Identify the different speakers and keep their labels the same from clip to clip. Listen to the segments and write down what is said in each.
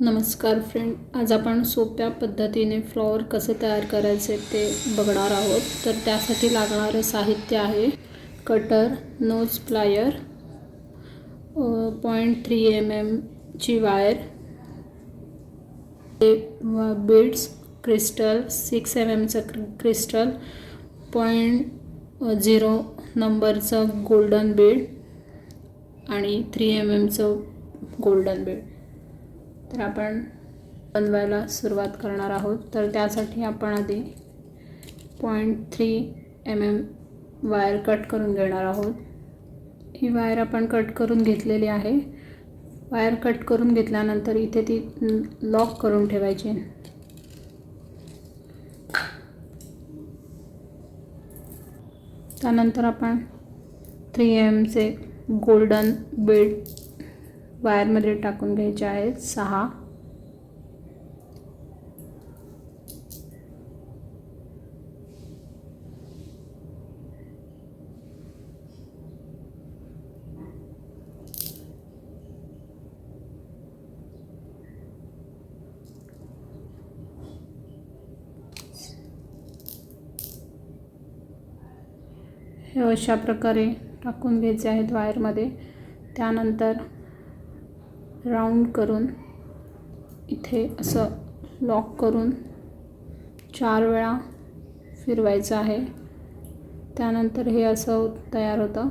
Speaker 1: नमस्कार फ्रेंड आज आपण सोप्या पद्धतीने फ्लॉवर कसं तयार करायचे ते बघणार आहोत. तर त्यासाठी लागणारं साहित्य आहे cutter nose plier point three M एमची wire beads crystal six M एमचं crystal point zero नंबरचं गोल्डन बीड आणि थ्री एम एमचं गोल्डन बीड तर आपण बनवायला सुरुवात करणार आहोत. तर त्यासाठी आपण आधी point three M M wire cut करून घेणार आहोत. ही वायर आपण कट करून घेतलेली आहे. वायर कट करून घेतल्यानंतर इथे ती लॉक करून ठेवायची त्यानंतर आपण थ्री एमचे गोल्डन बेड वायरमध्ये टाकून घ्यायचे आहेत. सहा. हे अशा प्रकारे टाकून घ्यायचे आहेत वायरमध्ये त्यानंतर राऊंड करून इथे असं लॉक करून चार वेळा फिरवायचं आहे. त्यानंतर हे असं तयार होतं.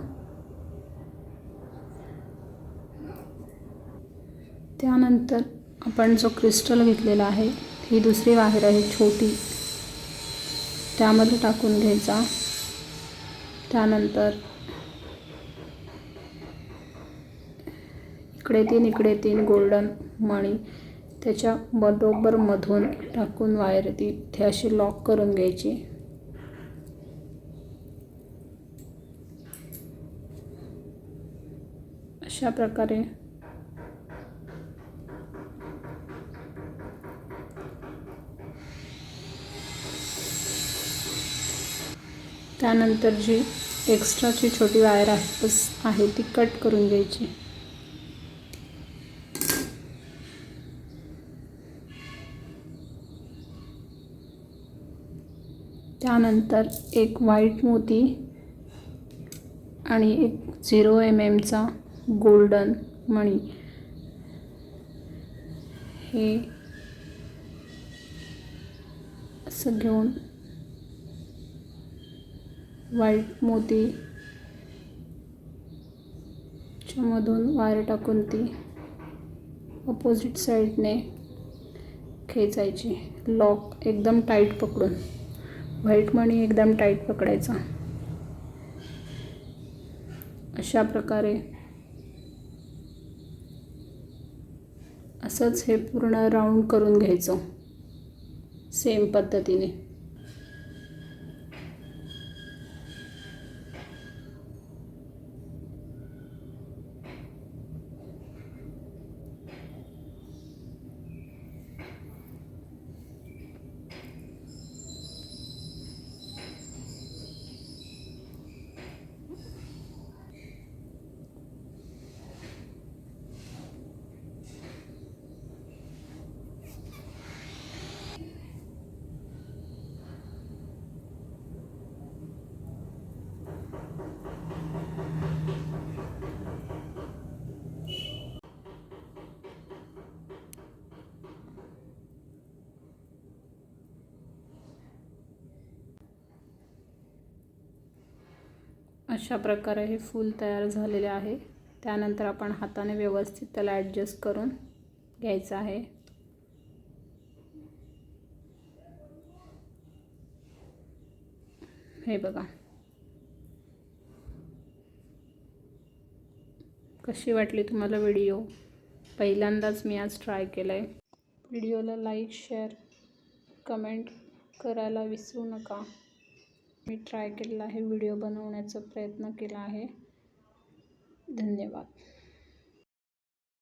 Speaker 1: त्यानंतर आपण जो क्रिस्टल घेतलेला आहे ही दुसरी वायर आहे छोटी. त्यामध्ये टाकून घ्यायचा. त्यानंतर इकडे तीन इकडे तीन गोल्डन मणी त्याच्या बरोबर मधून टाकून वायर ती इथे अशी लॉक करून घ्यायची. अशा प्रकारे. त्यानंतर जी एक्स्ट्राची छोटी वायर आहे आहे ती कट करून घ्यायची. त्यानंतर एक व्हाईट मोती आणि एक झिरो एम एमचा गोल्डन मणी. हे असं घेऊन व्हाईट मोती मधून वायर टाकून ती अपोजिट साईडने खेचायची. लॉक एकदम टाईट पकडून. व्हाईट मणी एकदम टाईट पकडायचा. अशा प्रकारे असंच हे पूर्ण राऊंड करून घ्यायचं. सेम पद्धतीने. अशा प्रकारे हे फूल तयार झालेले आहे. त्यानंतर आपण हाताने व्यवस्थित त्याला ॲडजस्ट करून घ्यायचं आहे. हे बघा. कशी वाटली तुम्हाला व्हिडिओ? पहिल्यांदाच मी आज ट्राय केलं आहे व्हिडिओला लाईक शेअर कमेंट करायला विसरू नका. मी ट्राय केलेला आहे. व्हिडिओ बनवण्याचा प्रयत्न केला आहे. धन्यवाद.